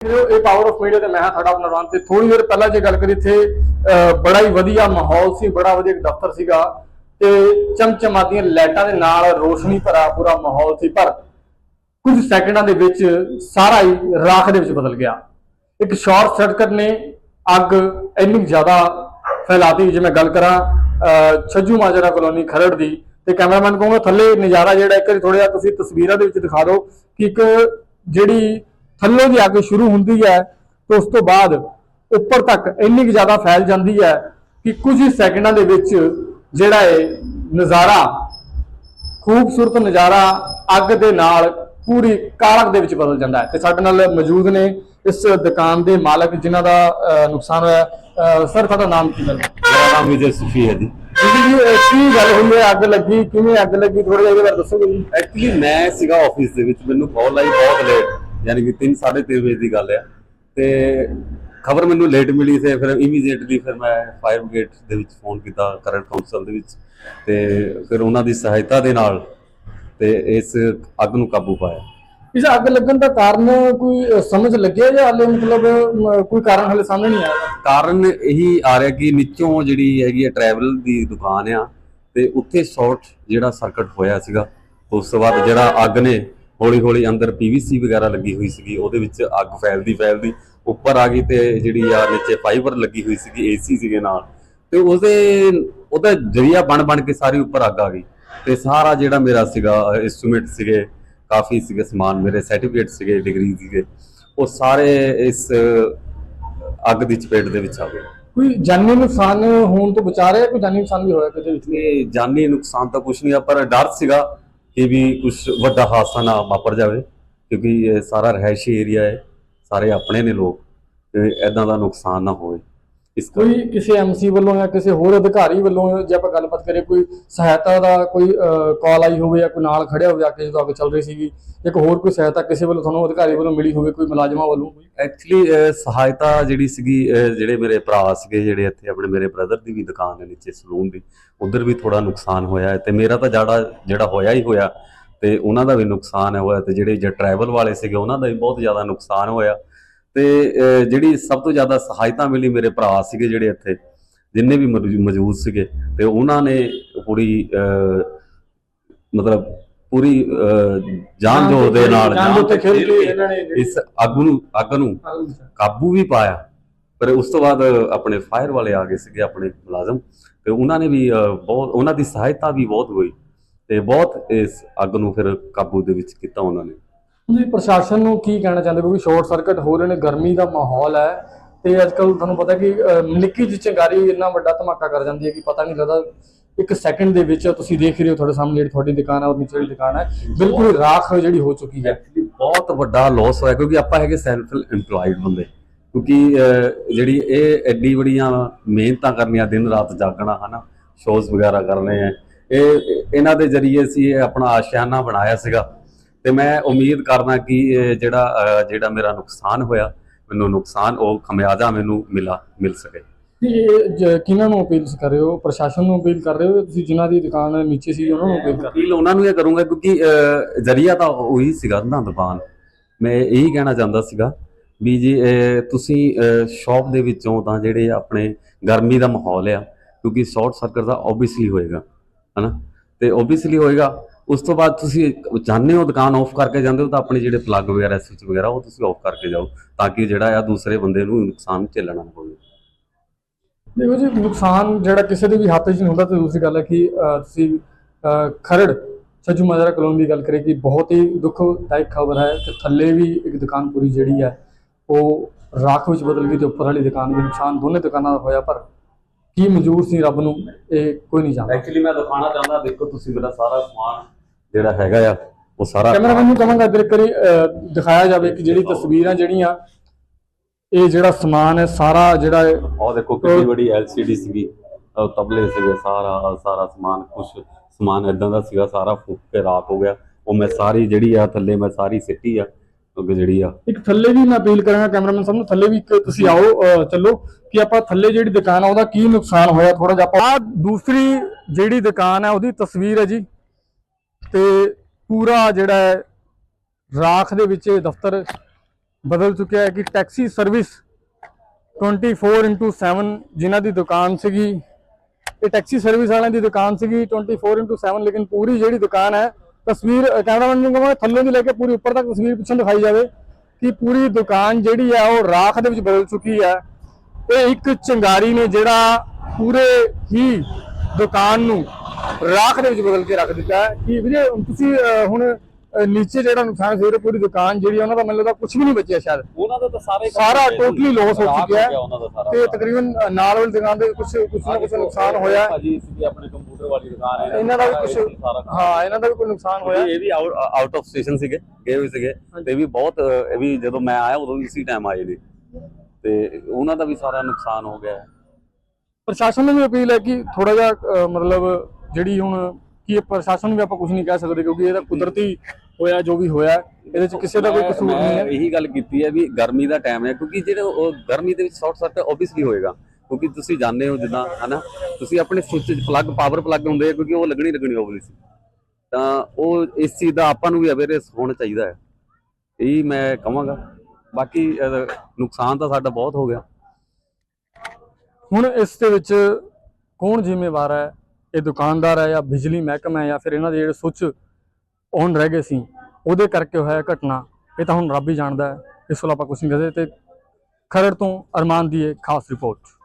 ਇਹ power of media ਤੇ ਮੈਂ ਹਾਂ ਤੁਹਾਡਾ ਆਪਣਾ ਤੇ ਥੋੜੀ ਦੇਰ ਪਹਿਲਾਂ ਜੇ ਗੱਲ ਕਰੀ ਇੱਥੇ ਬੜਾ ਹੀ ਵਧੀਆ ਮਾਹੌਲ ਸੀ, ਬੜਾ ਵਧੀਆ ਦਫ਼ਤਰ ਸੀਗਾ ਤੇ ਚਮਚਮਾਦੀਆਂ ਲਾਈਟਾਂ ਦੇ ਨਾਲ ਰੋਸ਼ਨੀ ਭਰਾ ਪੂਰਾ ਮਾਹੌਲ ਸੀ, ਪਰ ਕੁਝ ਸੈਕਿੰਡਾਂ ਦੇ ਵਿੱਚ ਸਾਰਾ ਹੀ ਰਾਖ ਦੇ ਵਿੱਚ ਬਦਲ ਗਿਆ। ਇੱਕ ਸ਼ਾਰਟ ਸਰਕਟ ਨੇ ਅੱਗ ਇੰਨੀ ਜ਼ਿਆਦਾ ਫੈਲਾਤੀ ਜੇ ਮੈਂ ਗੱਲ ਕਰਾਂ ਛੱਜੂ ਮਾਜਰਾ ਕਲੋਨੀ ਖਰੜ ਦੀ, ਤੇ ਕੈਮਰਾਮੈਨ ਕਹੂੰਗਾ, ਥੱਲੇ ਨਜ਼ਾਰਾ ਜਿਹੜਾ, ਇੱਕ ਵਾਰੀ ਥੋੜਾ ਜਿਹਾ ਤੁਸੀਂ ਤਸਵੀਰਾਂ ਦੇ ਵਿੱਚ ਦਿਖਾ ਦਿਓ ਕਿ ਇੱਕ ਜਿਹੜੀ ਥੱਲੋਂ ਦੀ ਅੱਗ ਸ਼ੁਰੂ ਹੁੰਦੀ ਹੈ, ਤੇ ਉਸ ਤੋਂ ਬਾਅਦ ਉੱਪਰ ਤੱਕ ਇੰਨੀ ਕੁ ਜ਼ਿਆਦਾ ਫੈਲ ਜਾਂਦੀ ਹੈ ਕਿ ਕੁਝ ਹੀ ਸੈਕਿੰਡਾਂ ਦੇ ਵਿੱਚ ਜਿਹੜਾ ਇਹ ਨਜ਼ਾਰਾ, ਖੂਬਸੂਰਤ ਨਜ਼ਾਰਾ ਅੱਗ ਦੇ ਨਾਲ ਪੂਰੀ ਕਾਲਕ ਦੇ ਵਿੱਚ ਬਦਲ ਜਾਂਦਾ ਹੈ। ਤੇ ਸਾਡੇ ਨਾਲ ਮੌਜੂਦ ਨੇ ਇਸ ਦੁਕਾਨ ਦੇ ਮਾਲਕ ਜਿਨ੍ਹਾਂ ਦਾ ਨੁਕਸਾਨ ਹੋਇਆ ਸਰ ਤੁਹਾਡਾ ਨਾਮ ਕੀ ਹੈ ਮੇਰਾ ਨਾਮ ਵਿਜੇ ਸੁਫੀ ਹੈ ਜੀ। ਜੀ ਕੀ ਗੱਲ ਹੋਈ ਹੈ? ਅੱਗ ਲੱਗੀ ਕਿਵੇਂ ਅੱਗ ਲੱਗੀ? ਥੋੜਾ ਜਿਹਾ ਇਹਦੇ ਬਾਰੇ ਦੱਸੋਗੇ ਜੀ। ਐਕਚੁਅਲੀ ਮੈਂ ਸੀਗਾ ਆਫਿਸ ਦੇ ਵਿੱਚ। ਮੈਨੂੰ ਕਾਲ ਆਈ ਬਹੁਤ ਲੇਟ ਯਾਨੀ ਕਿ 3 3:30 ਵਜੇ ਦੀ ਗੱਲ ਹੈ ਤੇ ਖਬਰ ਮੈਨੂੰ ਲੇਟ ਮਿਲੀ ਤੇ ਫਿਰ ਇਮੀਡੀਏਟਲੀ ਫਿਰ ਮੈਂ ਫਾਇਰ ਬ੍ਰਿਗੇਡ ਦੇ ਵਿੱਚ ਫੋਨ ਕੀਤਾ ਕਰੰਟ ਕਾਉਂਸਲ ਦੇ ਵਿੱਚ। ਤੇ ਫਿਰ ਉਹਨਾਂ ਦੀ ਸਹਾਇਤਾ ਦੇ ਨਾਲ ਤੇ ਇਸ ਅੱਗ ਨੂੰ ਕਾਬੂ ਪਾਇਆ। ਇਸ ਅੱਗ ਲੱਗਣ ਦਾ ਕਾਰਨ ਕੋਈ ਅਹ, ਸਮਝ ਲੱਗਿਆ ਜਾਂ ਹਾਲੇ ਮਤਲਬ ਕੋਈ ਕਾਰਨ ਹਾਲੇ ਸਾਹਮਣੇ ਨਹੀਂ ਆਇਆ? ਕਾਰਨ ਇਹੀ ਆ ਰਿਹਾ ਕਿ ਨੀਚੋਂ ਜਿਹੜੀ ਹੈਗੀ ਹੈ ਟਰੈਵਲ ਦੀ ਦੁਕਾਨ ਆ ਤੇ ਉੱਥੇ ਸ਼ਾਰਟ ਜਿਹੜਾ ਸਰਕਟ ਹੋਇਆ ਸੀਗਾ ਉਸ ਤੋਂ ਬਾਅਦ ਜਿਹੜਾ ਅੱਗ ਨੇ ਹੌਲੀ ਹੌਲੀ ਅੰਦਰ ਪੀਵੀਸੀ ਵਗੈਰਾ ਲੱਗੀ ਹੋਈ ਸੀਗੀ ਉਹਦੇ ਵਿੱਚ ਅੱਗ ਫੈਲਦੀ ਫੈਲਦੀ ਉੱਪਰ ਆ ਗਈ ਤੇ ਜਿਹੜੀ ਆ ਨੀਚੇ ਫਾਈਬਰ ਲੱਗੀ ਹੋਈ ਸੀਗੀ ਏਸੀ ਸੀਗੇ ਨਾਲ। ਤੇ ਉਹਦੇ ਉਹਦਾ ਜਰੀਆ ਬਣ ਬਣ ਕੇ ਸਾਰੀ ਉੱਪਰ ਅੱਗ ਆ ਗਈ। ਤੇ ਸਾਰਾ ਜਿਹੜਾ ਮੇਰਾ ਸੀਗਾ ਇੰਸਟਰੂਮੈਂਟ ਸੀਗੇ ਕਾਫੀ ਸੀਗੇ ਸਮਾਨ ਮੇਰੇ ਸਰਟੀਫਿਕੇਟ ਸੀਗੇ ਡਿਗਰੀ ਸੀਗੇ। ਉਹ ਸਾਰੇ ਇਸ ਅੱਗ ਦੀ ਚਪੇਟ ਦੇ ਵਿੱਚ ਆ ਗਏ। ਕੋਈ ਜਾਨੀ ਨੁਕਸਾਨ ਹੋਣ ਤੋਂ ਬਚਾ ਰਿਹਾ ਕੋਈ ਜਾਨੀ ਨੁਕਸਾਨ ਵੀ ਹੋਇਆ ਕਿਤੇ ਵਿੱਚ? ਇਹ ਜਾਨੀ ਨੁਕਸਾਨ ਤਾਂ ਕੁਛ ਨਹੀਂ ਆ ਪਰ ਡਰ ਸੀਗਾ ਕਿ ਵੀ ਕੁਛ ਵੱਡਾ ਹਾਦਸਾ ਨਾ ਵਾਪਰ ਜਾਵੇ ਕਿਉਂਕਿ ਇਹ ਸਾਰਾ ਰਹਿਸ਼ੀ ਏਰੀਆ ਹੈ ਸਾਰੇ ਆਪਣੇ ਨੇ ਲੋਕ ਤੇ ਐਦਾਂ ਦਾ ਨੁਕਸਾਨ ਨਾ ਹੋਵੇ। ਇਸ ਕੋਈ ਕਿਸੇ ਐਮਸੀ ਵੱਲੋਂ ਜਾਂ ਕਿਸੇ ਹੋਰ ਅਧਿਕਾਰੀ ਵੱਲੋਂ ਜੇ ਆਪਾਂ ਗੱਲਬਾਤ ਕਰੀਏ ਕੋਈ ਸਹਾਇਤਾ ਦਾ ਕੋਈ ਕਾਲ ਆਈ ਹੋਵੇ ਜਾਂ ਕੋਈ ਨਾਲ ਖੜਿਆ ਹੋਵੇ ਆ ਕੇ ਜਦੋਂ ਅੱਗ ਚੱਲ ਰਹੀ ਸੀਗੀ ਇੱਕ ਹੋਰ ਕੋਈ ਸਹਾਇਤਾ ਕਿਸੇ ਵੱਲੋਂ ਤੁਹਾਨੂੰ ਅਧਿਕਾਰੀ ਵੱਲੋਂ ਮਿਲੀ ਹੋਵੇ ਕੋਈ ਮੁਲਾਜ਼ਮਾਂ ਵੱਲੋਂ? ਐਕਚੁਅਲੀ ਸਹਾਇਤਾ ਜਿਹੜੀ ਸੀਗੀ ਜਿਹੜੇ ਮੇਰੇ ਭਰਾ ਸੀਗੇ ਜਿਹੜੇ ਇੱਥੇ ਆਪਣੇ ਮੇਰੇ ਬ੍ਰਦਰ ਦੀ ਵੀ ਦੁਕਾਨ ਹੈ ਨੀਚੇ ਸਲੂਨ ਦੀ ਉਧਰ ਵੀ ਥੋੜਾ ਨੁਕਸਾਨ ਹੋਇਆ ਤੇ ਮੇਰਾ ਤਾਂ ਜਿਹੜਾ ਜਿਹੜਾ ਹੋਇਆ ਹੀ ਹੋਇਆ ਤੇ ਉਹਨਾਂ ਦਾ ਵੀ ਨੁਕਸਾਨ ਹੋਇਆ ਤੇ ਜਿਹੜੇ ਜੇ ਟਰੈਵਲ ਵਾਲੇ ਸੀਗੇ ਉਹਨਾਂ ਦਾ ਵੀ ਬਹੁਤ ਜ਼ਿਆਦਾ ਨੁਕਸਾਨ ਹੋਇਆ। ਤੇ ਜਿਹੜੀ ਸਭ ਤੋਂ ਜ਼ਿਆਦਾ ਸਹਾਇਤਾ ਮਿਲੀ ਮੇਰੇ ਭਰਾ ਸੀਗੇ ਜਿਹੜੇ ਇੱਥੇ ਜਿੰਨੇ ਵੀ ਮੌਜੂ- ਮੌਜੂਦ ਸੀਗੇ ਤੇ ਉਹਨਾਂ ਨੇ ਪੂਰੀ ਮਤਲਬ ਪੂਰੀ ਜਾਨ ਜੋਰ ਦੇ ਨਾਲ ਜਾਨ ਦੇ ਉੱਤੇ ਖੇਲ ਕੇ ਕੇ ਇਹਨਾਂ ਨੇ ਇਸ ਅੱਗ ਨੂੰ ਅੱਗ ਨੂੰ ਕਾਬੂ ਵੀ ਪਾਇਆ। ਪਰ ਉਸ ਤੋਂ ਬਾਅਦ ਆਪਣੇ ਫਾਇਰ ਵਾਲੇ ਆ ਗਏ ਸੀਗੇ ਆਪਣੇ ਮੁਲਾਜ਼ਮ ਤੇ ਉਹਨਾਂ ਨੇ ਵੀ ਬਹੁਤ ਉਹਨਾਂ ਦੀ ਸਹਾਇਤਾ ਵੀ ਬਹੁਤ ਹੋਈ ਤੇ ਬਹੁਤ ਇਸ ਅੱਗ ਨੂੰ ਫਿਰ ਕਾਬੂ ਦੇ ਵਿੱਚ ਕੀਤਾ ਉਹਨਾਂ ਨੇ। ਤੁਸੀਂ ਪ੍ਰਸ਼ਾਸਨ ਨੂੰ ਕੀ ਕਹਿਣਾ ਚਾਹੁੰਦੇ ਕਿਉਂਕਿ ਸ਼ਾਰਟ ਸਰਕਟ ਹੋ ਰਹੇ ਨੇ, ਗਰਮੀ ਦਾ ਮਾਹੌਲ ਹੈ। ਤੇ ਅੱਜ ਕੱਲ ਤੁਹਾਨੂੰ ਪਤਾ ਕਿ ਨਿੱਕੀ ਜਿਹੀ ਚਿੰਗਾਰੀ ਇੰਨਾ ਵੱਡਾ ਧਮਾਕਾ ਕਰ ਜਾਂਦੀ ਹੈ ਕਿ ਪਤਾ ਨਹੀਂ ਲੱਗਦਾ ਇੱਕ ਸੈਕਿੰਡ ਦੇ ਵਿੱਚ ਤੁਸੀਂ ਦੇਖ ਰਹੇ ਹੋ ਤੁਹਾਡੇ ਸਾਹਮਣੇ ਜਿਹੜੀ ਤੁਹਾਡੀ ਦੁਕਾਨ ਹੈ ਉਹ ਨੀਚੇ ਜਿਹੜੀ ਦੁਕਾਨ ਹੈ, ਬਿਲਕੁਲ ਰਾਖ ਜਿਹੜੀ ਹੋ ਚੁੱਕੀ ਹੈ। ਬਹੁਤ ਵੱਡਾ ਲਾਸ ਹੋਇਆ, ਕਿਉਂਕਿ ਆਪਾਂ ਹੈਗੇ ਸੈਲਫ ਏਮਪਲੋਇਡ ਬੰਦੇ। ਕਿਉਂਕਿ ਜਿਹੜੀ ਇਹ ਐਡੀ ਬੜੀਆਂ ਮਿਹਨਤਾਂ ਕਰਨੀਆਂ, ਦਿਨ ਰਾਤ ਜਾਗਣਾ, ਹਨਾ ਸ਼ੋਜ਼ ਵਗੈਰਾ ਕਰਨੇ ਆ। ਇਹ ਇਹਨਾਂ ਦੇ ਜ਼ਰੀਏ ਸੀ ਇਹ ਆਪਣਾ ਆਸ਼ਿਆਨਾ ਬਣਾਇਆ ਸੀਗਾ। ਤੇ ਮੈਂ ਉਮੀਦ ਕਰਦਾ ਕਿ ਜਿਹੜਾ ਜਿਹੜਾ ਮੇਰਾ ਨੁਕਸਾਨ ਹੋਇਆ ਮੈਨੂੰ ਨੁਕਸਾਨ ਉਹ ਖਮਿਆਜ਼ਾ ਮੈਨੂੰ ਮਿਲਾ ਮਿਲ ਸਕੇ। ਕਿਹਨਾਂ ਨੂੰ ਅਪੀਲ ਕਰ ਰਹੇ ਹੋ? ਪ੍ਰਸ਼ਾਸਨ ਨੂੰ ਅਪੀਲ ਕਰ ਰਹੇ ਹੋ? ਤੁਸੀਂ ਜਿਨ੍ਹਾਂ ਦੀ ਦੁਕਾਨ ਨੀਚੇ ਸੀ ਉਹਨਾਂ ਨੂੰ ਅਪੀਲ ਕਰ ਅਪੀਲ ਉਹਨਾਂ ਨੂੰ ਇਹ ਕਰੂੰਗਾ ਕਿਉਂਕਿ ਜ਼ਰੀਆ ਤਾਂ ਉਹੀ ਸੀਗਾ ਨਾ ਦੁਕਾਨ। ਮੈਂ ਇਹੀ ਕਹਿਣਾ ਚਾਹੁੰਦਾ ਸੀਗਾ ਵੀ ਜੀ ਤੁਸੀਂ ਸ਼ਾਪ ਦੇ ਵਿੱਚੋਂ ਤਾਂ ਜਿਹੜੇ ਆਪਣੇ ਗਰਮੀ ਦਾ ਮਾਹੌਲ ਆ ਕਿਉਂਕਿ ਸ਼ਾਰਟ ਸਰਕਟ ਦਾ ਆਬਵੀਅਸਲੀ ਹੋਏਗਾ ਹਨਾ? ਤੇ ਆਬਵੀਅਸਲੀ ਹੋਏਗਾ ਉਸ ਤੋਂ ਬਾਅਦ ਤੁਸੀਂ ਚਾਹੁੰਦੇ ਹੋ ਦੁਕਾਨ ਆਫ ਕਰਕੇ ਜਾਂਦੇ ਹੋ ਤਾਂ ਆਪਣੇ ਜਿਹੜੇ ਪਲੱਗ ਵਗੈਰਾ ਸਵਿਚ ਵਗੈਰਾ ਉਹ ਤੁਸੀਂ ਆਫ ਕਰਕੇ ਜਾਓ ਤਾਂ ਕਿ ਜਿਹੜਾ ਆ ਦੂਸਰੇ ਬੰਦੇ ਨੂੰ ਨੁਕਸਾਨ ਝੇਲਣਾ ਨਾ ਪਵੇ। ਦੇਖੋ ਜੀ ਨੁਕਸਾਨ ਜਿਹੜਾ ਕਿਸੇ ਦੇ ਵੀ ਹੱਥ 'ਚ ਨਹੀਂ ਹੁੰਦਾ ਤੇ ਦੂਸਰੀ ਗੱਲ ਹੈ ਕਿ ਤੁਸੀਂ ਖਰੜ ਸੱਜੂ ਮਾਜਰਾ ਕਲੋਨੀ ਦੀ ਗੱਲ ਕਰੀਏ ਕਿ ਬਹੁਤ ਹੀ ਦੁੱਖਦਾਇਕ ਖਬਰ ਹੈ ਕਿ ਥੱਲੇ ਵੀ ਇੱਕ ਦੁਕਾਨ ਪੂਰੀ ਜਿਹੜੀ ਹੈ ਉਹ ਰਾਖ ਵਿੱਚ ਬਦਲ ਗਈ ਤੇ ਉੱਪਰ ਵਾਲੀ ਦੁਕਾਨ ਵੀ ਨੁਕਸਾਨ ਦੋਨੇ ਦੁਕਾਨਾਂ ਦਾ ਹੋਇਆ ਪਰ ਕੀ ਮਨਜ਼ੂਰ ਸੀ ਰੱਬ ਨੂੰ ਇਹ ਕੋਈ ਨਹੀਂ ਜਾਣਦਾ। ਐਕਚੁਅਲੀ ਮੈਂ ਦਿਖਾਣਾ ਚਾਹੁੰਦਾ ਦੇਖੋ ਤੁਸੀਂ ਮੇਰਾ ਸਾਰਾ ਸਮਾਨ ਜਿਹੜਾ ਹੈਗਾ ਆ ਉਹ ਸਾਰਾ ਕੈਮਰਾਮੈਨ ਨੂੰ ਕਹਾਂਗਾ ਇੱਧਰ ਕਰੀ ਦਿਖਾਇਆ ਜਾਵੇ ਕਿ ਜਿਹੜੀ ਤਸਵੀਰਾਂ ਜਿਹੜੀਆਂ ਇਹ ਜਿਹੜਾ ਸਮਾਨ ਹੈ ਸਾਰਾ ਜਿਹੜਾ ਹੈ, ਉਹ ਦੇਖੋ ਕਿੰਨੀ ਬੜੀ LCD ਸੀਗੀ। ਉਹ ਤਬਲੇ ਸੀਗੇ ਸਾਰਾ ਸਾਰਾ ਸਮਾਨ ਕੁਝ ਸਮਾਨ ਇਦਾਂ ਦਾ ਸੀਗਾ ਸਾਰਾ ਫੁੱਕ ਕੇ ਰਾਖ ਹੋ ਗਿਆ। ਉਹ ਮੈਂ ਸਾਰੀ ਜਿਹੜੀ ਆ ਥੱਲੇ ਮੈਂ ਸਾਰੀ ਸਿੱਟੀ ਆ ਕਿਉਂਕਿ ਜਿਹੜੀ ਆ। ਇੱਕ ਥੱਲੇ ਵੀ ਮੈਂ ਅਪੀਲ ਕਰਾਂਗਾ ਕੈਮਰਾਮੈਨ ਸਾਹਿਬ ਨੂੰ ਥੱਲੇ ਵੀ ਇੱਕ ਤੁਸੀਂ ਆਓ ਚੱਲੋ ਕਿ ਆਪਾਂ ਥੱਲੇ ਜਿਹੜੀ ਦੁਕਾਨ ਆ ਉਹਦਾ ਕੀ ਨੁਕਸਾਨ ਹੋਇਆ ਥੋੜਾ ਜਿਹਾ ਆਪਾਂ ਦੂਸਰੀ ਜਿਹੜੀ ਦੁਕਾਨ ਹੈ ਉਹਦੀ ਤਸਵੀਰ ਹੈ ਜੀ। ਤੇ ਪੂਰਾ ਜਿਹੜਾ ਹੈ, ਰਾਖ ਦੇ ਵਿੱਚ ਇਹ ਦਫ਼ਤਰ ਬਦਲ ਚੁੱਕਿਆ ਹੈ ਕਿ ਟੈਕਸੀ ਸਰਵਿਸ 24/7 ਜਿਨ੍ਹਾਂ ਦੀ ਦੁਕਾਨ ਸੀਗੀ, ਇਹ ਟੈਕਸੀ ਸਰਵਿਸ ਵਾਲਿਆਂ ਦੀ ਦੁਕਾਨ ਸੀਗੀ 24/7 ਲੇਕਿਨ ਪੂਰੀ ਜਿਹੜੀ ਦੁਕਾਨ ਹੈ, ਤਸਵੀਰ ਕੈਮਰਾਮੈਨ ਨੂੰ ਕਹਾਂਗਾ, ਥੱਲੇ ਦੀ ਲੈ ਕੇ ਪੂਰੀ ਉੱਪਰ ਤੱਕ ਤਸਵੀਰ ਪਿੱਛੋਂ ਦਿਖਾਈ ਜਾਵੇ ਕਿ ਪੂਰੀ ਦੁਕਾਨ ਜਿਹੜੀ ਹੈ, ਉਹ ਰਾਖ ਦੇ ਵਿੱਚ ਬਦਲ ਚੁੱਕੀ ਹੈ। ਇਹ ਇੱਕ ਚੰਗਾਰੀ ਨੇ ਜਿਹੜਾ ਪੂਰੇ ਹੀ ਦੁਕਾਨ ਨੂੰ ਰਾਖ ਦੇ ਵਿੱਚ ਬਦਲ ਕੇ ਰੱਖ ਦਿੱਤਾ ਹੈ। ਕਿ ਵੀਰੇ ਤੁਸੀਂ ਹੁਣ ਨੀਚੇ ਜਿਹੜਾ ਨੁਕਸਾਨ ਸੀ ਪੂਰੀ ਦੁਕਾਨ ਜਿਹੜੀ ਉਹਨਾਂ ਦਾ ਮੈਨੂੰ ਲੱਗਦਾ ਕੁਝ ਵੀ ਨਹੀਂ ਬਚਿਆ ਸ਼ਾਇਦ। ਉਹਨਾਂ ਦਾ ਤਾਂ ਸਾਰੇ ਸਾਰਾ totally loss ਹੋ ਚੁੱਕਿਆ ਹੈ। ਤੇ ਤਕਰੀਬਨ ਨਾਲ ਵਾਲੀ ਦੁਕਾਨ ਦੇ ਕੁਝ ਕੁਝ ਨਾ ਕੁਝ ਨੁਕਸਾਨ ਹੋਇਆ। ਹੈ। ਭਾਜੀ ਸੀ ਆਪਣੇ ਕੰਪਿਊਟਰ ਵਾਲੀ ਦੁਕਾਨ ਹੈ ਇਹਨਾਂ ਦਾ ਵੀ ਕੁਝ ਹਾਂ ਇਹਨਾਂ ਦਾ ਵੀ ਕੋਈ ਨੁਕਸਾਨ ਹੋਇਆ। ਇਹ ਵੀ ਆਊਟ ਆਫ ਸਟੇਸ਼ਨ ਸੀਗੇ ਗਏ ਹੋਏ ਸੀਗੇ। ਤੇ ਵੀ ਬਹੁਤ ਇਹ ਵੀ ਜਦੋਂ ਮੈਂ ਆਇਆ ਉਦੋਂ ਵੀ ਇਸੇ ਟਾਈਮ ਆਏ ਨੇ। ਤੇ ਉਹਨਾਂ ਦਾ ਵੀ ਸਾਰਾ ਨੁਕਸਾਨ ਹੋ ਗਿਆ। ਹੈ। ਪ੍ਰਸ਼ਾਸਨ ਨੂੰ ਵੀ ਅਪੀਲ ਹੈ ਕਿ ਥੋੜਾ ਜਿਹਾ ਮਤਲਬ ਜਿਹੜੀ ਹੁਣ ਕੀ ਇਹ ਪ੍ਰਸ਼ਾਸਨ ਵੀ ਆਪਾਂ ਕੁਝ ਨਹੀਂ ਕਹਿ ਸਕਦੇ ਕਿਉਂਕਿ ਇਹ ਤਾਂ ਕੁਦਰਤੀ ਹੋਇਆ ਜੋ ਵੀ ਹੋਇਆ ਇਹਦੇ ਚ ਕਿਸੇ ਦਾ ਕੋਈ ਕਸੂਰ ਨਹੀਂ ਹੈ। ਇਹੀ ਗੱਲ ਕੀਤੀ ਹੈ ਵੀ ਗਰਮੀ ਦਾ ਟਾਈਮ ਹੈ ਕਿਉਂਕਿ ਜਿਹੜੇ ਉਹ ਗਰਮੀ ਦੇ ਵਿੱਚ ਸ਼ਾਰਟ ਸਰਕਟ ਆਬਵੀਅਸਲੀ ਹੋਏਗਾ ਕਿਉਂਕਿ ਤੁਸੀਂ ਜਾਣਦੇ ਹੋ ਜਿੱਦਾਂ ਹਨਾ? ਤੁਸੀਂ ਆਪਣੇ ਸੁੱਚ ਪਲੱਗ ਪਾਵਰ ਪਲੱਗ ਹੁੰਦੇ ਆ ਕਿਉਂਕਿ ਉਹ ਲੱਗਣੀ ਲੱਗਣੀ ਆਬਵੀਅਸਲੀ ਤਾਂ ਉਹ ਇਸ ਚੀਜ਼ ਦਾ ਆਪਾਂ ਨੂੰ ਵੀ ਅਵੇਅਰਨੈਸ ਹੋਣਾ ਚਾਹੀਦਾ ਹੈ। ਇਹੀ ਮੈਂ ਕਹਾਂਗਾ। ਬਾਕੀ ਨੁਕਸਾਨ ਤਾਂ ਸਾਡਾ ਬਹੁਤ ਹੋ ਗਿਆ। ਹੁਣ ਇਸ ਦੇ ਵਿੱਚ ਕੌਣ ਜ਼ਿੰਮੇਵਾਰ ਹੈ? ਇਹ ਦੁਕਾਨਦਾਰ ਹੈ ਜਾਂ ਬਿਜਲੀ ਮਹਿਕਮਾ ਹੈ ਜਾਂ ਫਿਰ ਇਹਨਾਂ ਦੇ ਜਿਹੜੇ ਸੁੱਚ ਔਨ ਰਹਿ ਗਏ ਸੀ, ਉਹਦੇ ਕਰਕੇ ਹੋਇਆ ਘਟਨਾ। ਇਹ ਤਾਂ ਹੁਣ ਰੱਬ ਹੀ ਜਾਣਦਾ ਹੈ, ਇਸ ਕੋਲ ਆਪਾਂ ਕੁਝ ਨਹੀਂ ਕਹਦੇ ਤੇ ਖਰੜ ਤੋਂ ਅਰਮਾਨ ਦੀ ਇਹ ਖਾਸ ਰਿਪੋਰਟ।